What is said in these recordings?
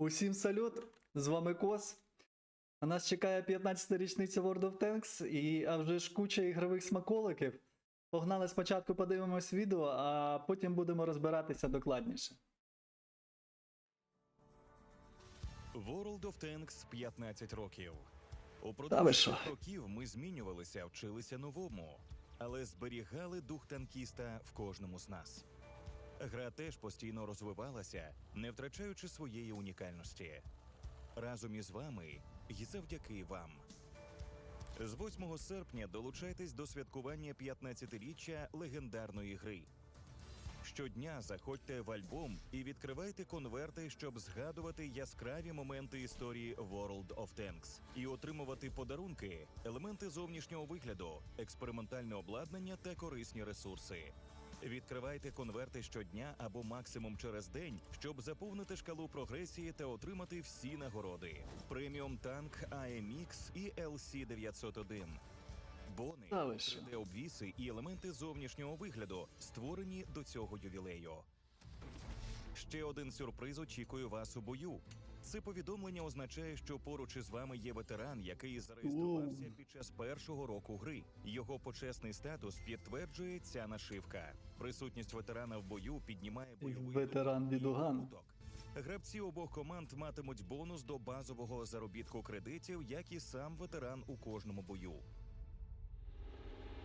Усім салют! З вами Кос. На нас чекає 15-та річниця World of Tanks і а вже ж куча ігрових смаколиків. Погнали спочатку подивимось відео, а потім будемо розбиратися докладніше. World of Tanks 15 років. Упродовж років ми змінювалися, вчилися новому, але зберігали дух танкіста в кожному з нас. Гра теж постійно розвивалася, не втрачаючи своєї унікальності. Разом із вами і завдяки вам. З 8 серпня долучайтесь до святкування 15-річчя легендарної гри. Щодня заходьте в альбом і відкривайте конверти, щоб згадувати яскраві моменти історії World of Tanks і отримувати подарунки, елементи зовнішнього вигляду, експериментальне обладнання та корисні ресурси. Відкривайте конверти щодня або максимум через день, щоб заповнити шкалу прогресії та отримати всі нагороди: преміум танк AMX і LC 901 Бони, Та 3D-обвіси і елементи зовнішнього вигляду, створені до цього ювілею. Ще один сюрприз очікує вас у бою. Це повідомлення означає, що поруч із вами є ветеран, який зареєструвався під час першого року гри. Його почесний статус підтверджує ця нашивка. Присутність ветерана в бою піднімає бойовий Ветеран Відуган. Гравці обох команд матимуть бонус до базового заробітку кредитів, як і сам ветеран у кожному бою.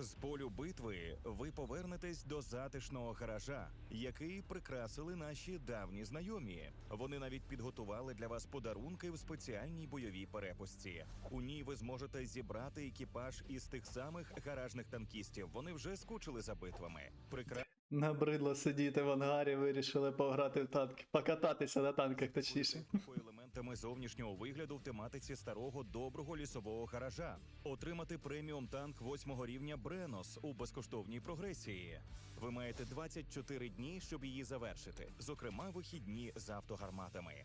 З полю битви ви повернетесь до затишного гаража, який прикрасили наші давні знайомі. Вони навіть підготували для вас подарунки в спеціальній бойовій перепустці. У ній ви зможете зібрати екіпаж із тих самих гаражних танкістів. Вони вже скучили за битвами. Прикра... Набридло сидіти в ангарі, вирішили пограти в танки, покататися на танках точніше. По елементами зовнішнього вигляду в тематиці старого доброго лісового гаража, отримати преміум танк восьмого рівня Бренос у безкоштовній прогресії. Ви маєте 24 дні, щоб її завершити, зокрема вихідні з автогарматами.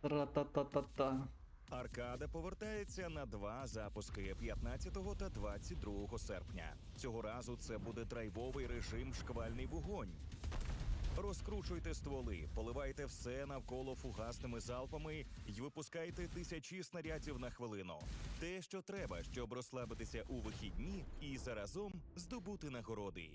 Тра-та-та-та-та. Аркада повертається на два запуски 15 та 22 серпня. Цього разу це буде драйвовий режим шквальний вогонь. Розкручуйте стволи, поливайте все навколо фугасними залпами і випускайте тисячі снарядів на хвилину. Те, що треба, щоб розслабитися у вихідні і заразом здобути нагороди.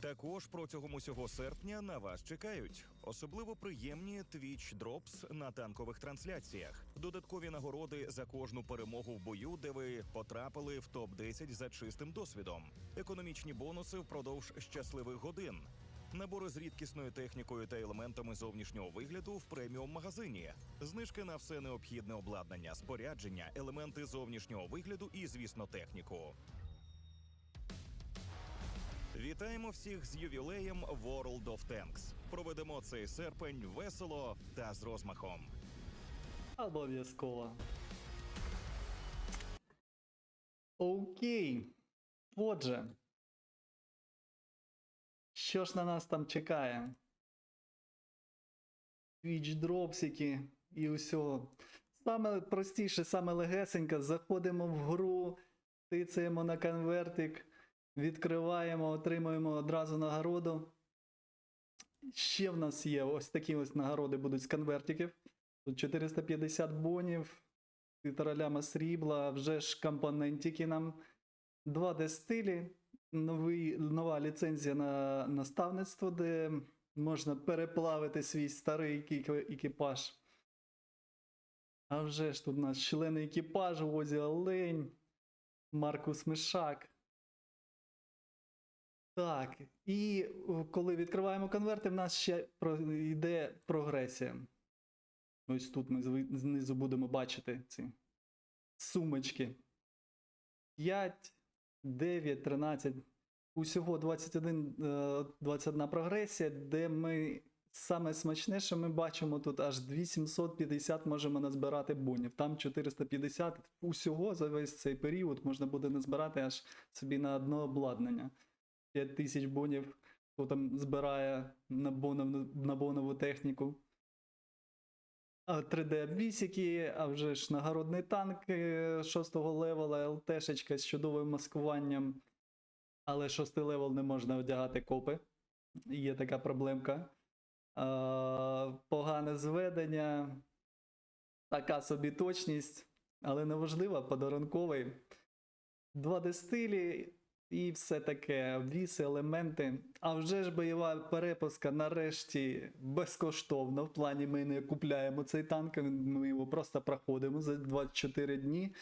Також протягом усього серпня на вас чекають особливо приємні Twitch Drops на танкових трансляціях, додаткові нагороди за кожну перемогу в бою, де ви потрапили в топ 10 за чистим досвідом, економічні бонуси впродовж щасливих годин. Набори з рідкісною технікою та елементами зовнішнього вигляду в преміум магазині, знижки на все необхідне обладнання, спорядження, елементи зовнішнього вигляду і, звісно, техніку. Вітаємо всіх з ювілеєм World of Tanks. Проведемо цей серпень весело та з розмахом. Обов'язково. Окей. Отже. Що ж на нас там чекає? Twitch дропсики і усього. Саме простіше, саме легесенько. Заходимо в гру, тицаємо на конвертик, відкриваємо, отримуємо одразу нагороду. Ще в нас є ось такі ось нагороди будуть з конвертиків. Тут 450 бонів, півтора ляма срібла, вже ж компонентики нам. 2D стилі, новий, нова ліцензія на наставництво, де можна переплавити свій старий екіпаж. А вже ж тут у нас члени екіпажу, Озі Олень, Маркус Мишак. Так, і коли відкриваємо конверти, в нас ще йде прогресія. Ось тут ми знизу будемо бачити ці сумочки. 5, 9, 13. Усього 21, е, 21 прогресія, де ми саме смачне, що ми бачимо тут аж 2750 можемо назбирати бонів. Там 450. Усього за весь цей період можна буде назбирати аж собі на одне обладнання. 5000 бонів, хто там збирає на, бонов, на бонову техніку. А 3D-обвісики, а вже ж нагородний танк 6-го левела, ЛТшечка з чудовим маскуванням. Але 6 левел не можна одягати копи. Є така проблемка. погане зведення, така собі точність, але неважливо, подарунковий. 2D стилі і все таке, обвіси, елементи. А вже ж бойова перепуска нарешті безкоштовно. В плані ми не купляємо цей танк, ми його просто проходимо за 24 дні.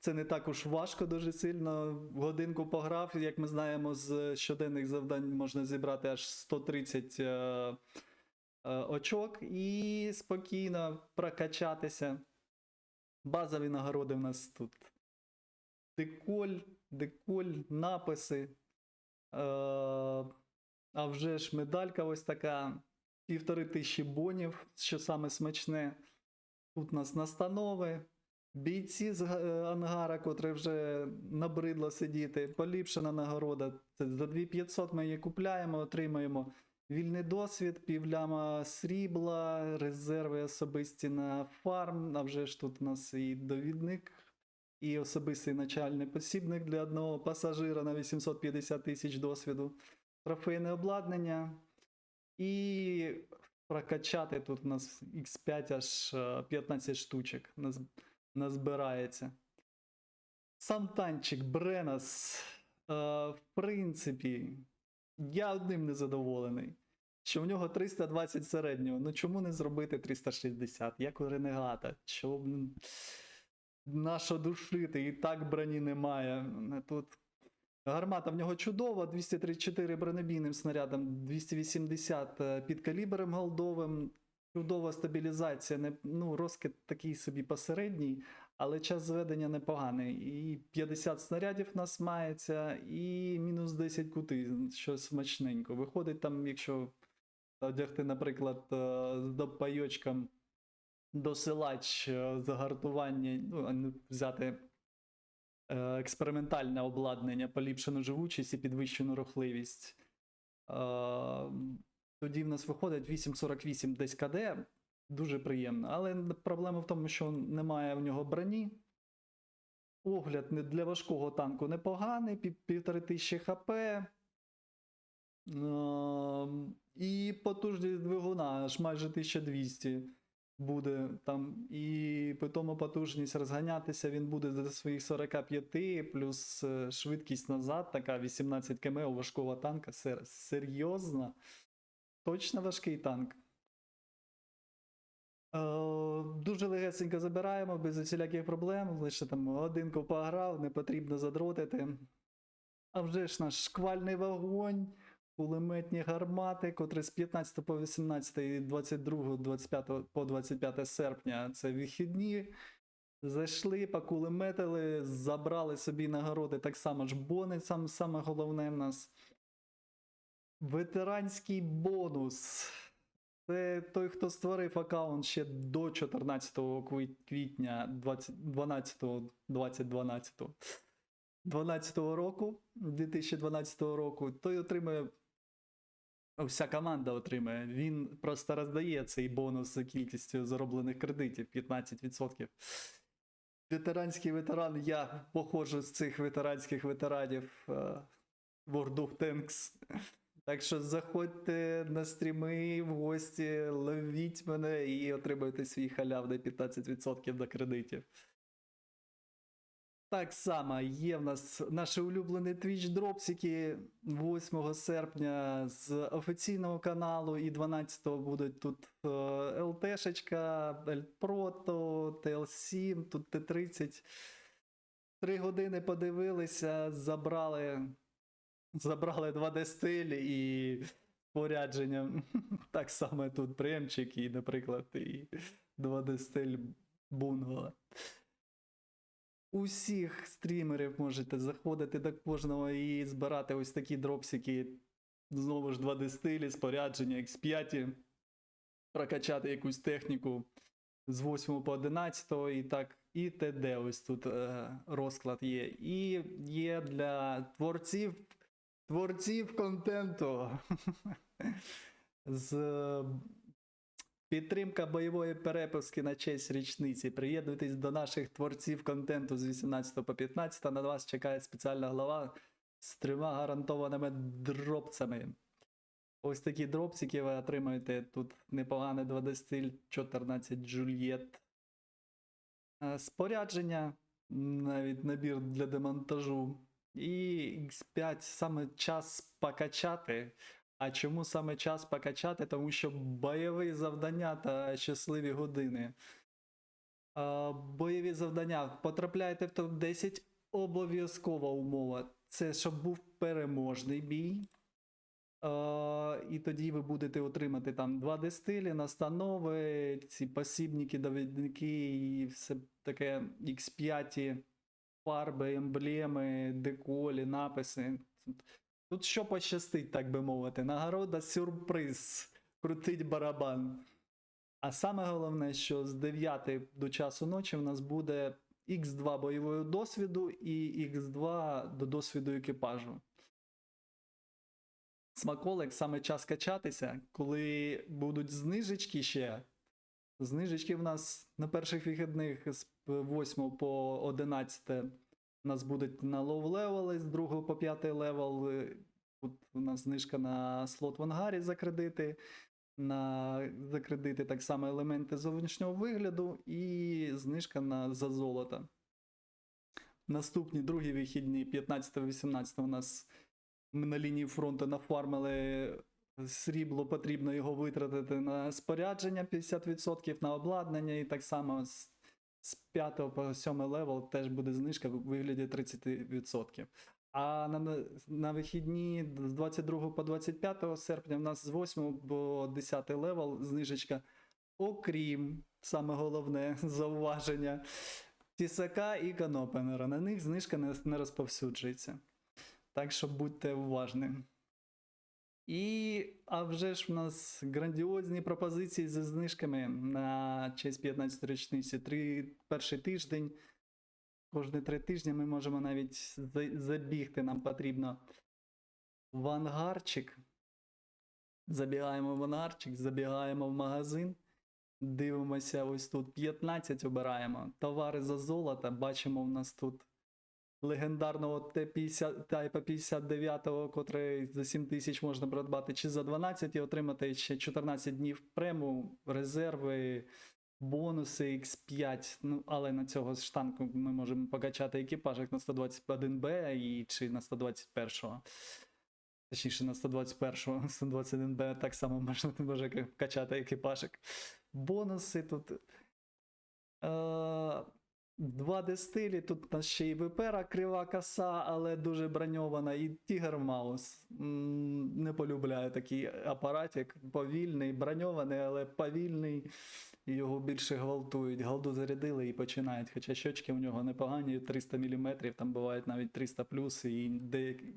Це не так уж важко дуже сильно. Годинку пограв, як ми знаємо, з щоденних завдань можна зібрати аж 130 е, е, очок і спокійно прокачатися. Базові нагороди в нас тут. Деколь, деколь, написи. Е, а вже ж медалька ось така. Півтори тисячі бонів, що саме смачне. Тут у нас настанови, бійці з е, ангара, котре вже набридло сидіти. Поліпшена нагорода. Це за 2500 ми її купляємо, отримаємо вільний досвід, півляма срібла, резерви особисті на фарм. А вже ж тут у нас і довідник, і особистий начальний посібник для одного пасажира на 850 тисяч досвіду, трофейне обладнання. І прокачати тут у нас X5 аж е, 15 штучок назбирається. Сам танчик Бренас. е, В принципі, я одним не задоволений. Що в нього 320 середнього. Ну чому не зробити 360? Як у Ренегата? Чого б н- нащо душити? І так броні немає. Тут Гармата в нього чудова, 234 бронебійним снарядом, 280 е, під калібром голдовим. Чудова стабілізація. Не, ну, розкид такий собі посередній, але час зведення непоганий. І 50 снарядів нас мається, і мінус 10 кути, що смачненько. Виходить там, якщо одягти, наприклад, е, з допайочком досилач е, загартування, ну, взяти е, експериментальне обладнання, поліпшену живучість і підвищену рухливість. Е, Тоді в нас виходить 8,48 десь КД. Дуже приємно. Але проблема в тому, що немає в нього броні. Огляд для важкого танку непоганий, пів- півтори тисячі хп. Ем, І потужність двигуна аж майже 1200 буде там. І по тому потужність розганятися він буде до своїх 45, плюс е, швидкість назад, така 18 км у важкого танка. Сер- серйозно? Точно важкий танк. Е, Дуже легесенько забираємо, без усіляких проблем. Лише там годинку пограв, не потрібно задротити. А вже ж наш шквальний вогонь, кулеметні гармати, котрі з 15 по 18 і 22, 25 по 25 серпня це вихідні. Зайшли, покулеметили, забрали собі нагороди, так само ж бони, сам, саме головне в нас. Ветеранський бонус. Це той, хто створив аккаунт ще до 14 квітня 20, 12 2012 12 року, 2012 року, той отримує. Вся команда отримує. Він просто роздає цей бонус за кількістю зароблених кредитів 15%. Ветеранський ветеран, я походжу з цих ветеранських ветеранів е, World of Tanks. Так що заходьте на стріми в гості, ловіть мене і отримуйте свій халявний 15% до кредитів. Так само є в нас наші улюблені Twitch дропсики 8 серпня з офіційного каналу і 12-го будуть тут е, ЛТшечка, Ельпрото, ТЛ7, тут Т30. Три години подивилися, забрали, забрали 2D стиль і спорядження. Так само тут премчик і, наприклад, і 2D стиль бунгала. Усіх стрімерів можете заходити до кожного і збирати ось такі дропсики. Знову ж 2D стилі, спорядження, X5, прокачати якусь техніку з 8 по 11 і так, і т.д. Ось тут е, розклад є. І є для творців, творців контенту. з Підтримка бойової перепуски на честь річниці. Приєднуйтесь до наших творців контенту з 18 по 15. На вас чекає спеціальна глава з трьома гарантованими дропцями. Ось такі дропсики ви отримаєте. Тут непоганий 2D 14 Джульєт. Е, Спорядження, навіть набір для демонтажу. І X5 саме час покачати. А чому саме час покачати? Тому що бойові завдання та щасливі години. А, бойові завдання. Потрапляєте в топ-10. Обов'язкова умова. Це щоб був переможний бій. А, і тоді ви будете отримати там 2D стилі, настанови, ці посібники, довідники і все таке X5, фарби, емблеми, деколі, написи. Тут, що пощастить, так би мовити. Нагорода сюрприз. Крутить барабан. А саме головне, що з 9 до часу ночі в нас буде X2 бойового досвіду і X2 до досвіду екіпажу. Смаколик саме час качатися, коли будуть знижечки ще. Знижечки в нас на перших вихідних з 8 по 11 у нас будуть на лоу левели, з 2 по 5 левел. е, Тут у нас знижка на слот в ангарі за кредити на за кредити так само елементи зовнішнього вигляду і знижка на за золото. Наступні другі вихідні, 15-18 у нас ми на лінії фронту нафармили срібло, потрібно його витратити на спорядження 50%, на обладнання, і так само з 5 по 7 левел теж буде знижка в вигляді 30%. А на, на- вихідні з 22 по 25 серпня в нас з 8 по 10 левел знижечка. Окрім саме головне зауваження Тісака і Канопенера. На них знижка не розповсюджується. Так що будьте уважні. І а вже ж в нас грандіозні пропозиції зі знижками на честь 15 річниці. Три перший тиждень. Кожні три тижні ми можемо навіть забігти. Нам потрібно в ангарчик. Забігаємо в ангарчик, забігаємо в магазин. Дивимося, ось тут 15 обираємо. Товари за золото. Бачимо, в нас тут легендарного Т-50 Type 59, котрий за 7 тисяч можна придбати, чи за 12 і отримати ще 14 днів прему, резерви, бонуси X5. Ну, але на цього штанку ми можемо покачати екіпаж як на 121Б і чи на 121-го. Точніше, на 121-го, 121Б так само можна може качати екіпажик. Бонуси тут. Е, 2D стилі, тут нас ще і випера крива коса, але дуже броньована, і Тігр Маус. Не полюбляю такий апаратик. Повільний, броньований, але повільний. Його більше гвалтують. Галду зарядили і починають. Хоча щочки у нього непогані, 300 мм, там бувають навіть 300 плюс, і деякі.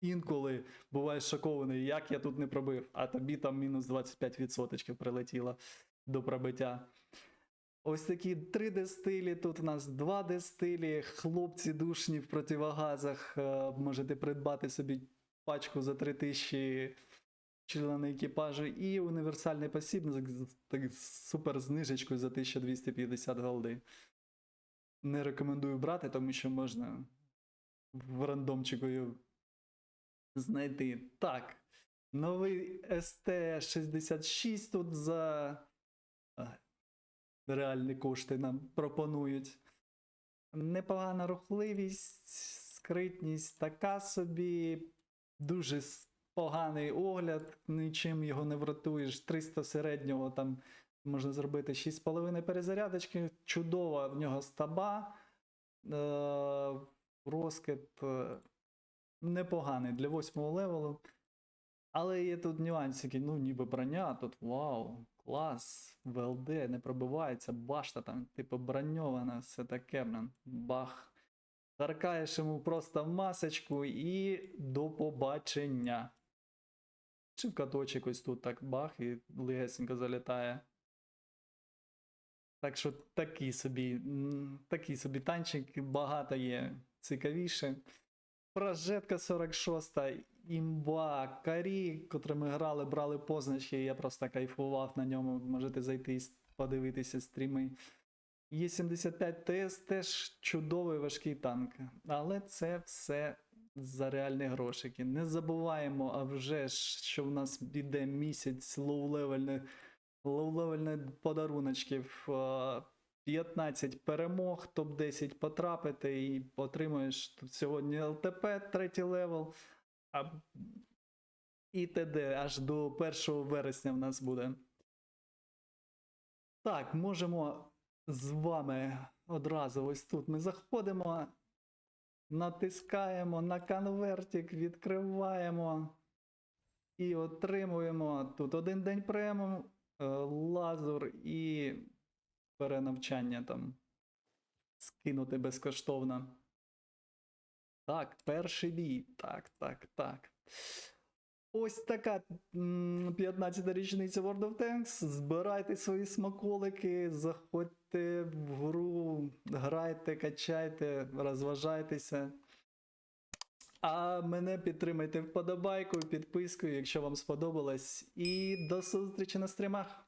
Інколи буваєш шокований, як я тут не пробив, а тобі там мінус 25% прилетіло до пробиття. Ось такі 3D стилі, тут у нас 2D стилі, хлопці душні в противогазах. е, Можете придбати собі пачку за 3000 члени екіпажу і універсальний посібник з так, супер знижечкою за 1250 голди. Не рекомендую брати, тому що можна в рандомчику знайти. Так. Новий ST66 тут за реальні кошти нам пропонують. Непогана рухливість, скритність така собі, дуже поганий огляд, нічим його не врятуєш. 300 середнього там можна зробити 6,5 перезарядочки. Чудова в нього стаба. Е- розкид е, непоганий для 8 левелу. Але є тут нюансики, ну ніби броня, тут вау, клас, ВЛД, не пробивається, башта там, типу, броньована, все таке, блин, бах. Таркаєш йому просто масочку і до побачення. Чи в каточок ось тут так бах і легесенько залітає. Так що такий собі, такий собі танчик, багато є цікавіше. Прожетка 46, імба, карі, котрі ми грали, брали позначки, я просто кайфував на ньому. Можете зайти і подивитися стріми. Є 75 ТС теж чудовий важкий танк, але це все за реальні грошики. Не забуваємо, а вже ж, що в нас іде місяць лоу-левельних лоу-левельних подаруночків. Е, 15 перемог, топ-10 потрапити і отримуєш сьогодні ЛТП, третій левел. А... І т.д. аж до 1 вересня в нас буде. Так, можемо з вами одразу ось тут ми заходимо, натискаємо на конвертик, відкриваємо і отримуємо тут один день преміум, е, лазур і перенавчання там скинути безкоштовно. Так, перший бій. Так, так, так. Ось така 15-та річниця World of Tanks. Збирайте свої смаколики, заходьте в гру, грайте, качайте, розважайтеся. А мене підтримайте вподобайкою, підпискою, якщо вам сподобалось. І до зустрічі на стрімах.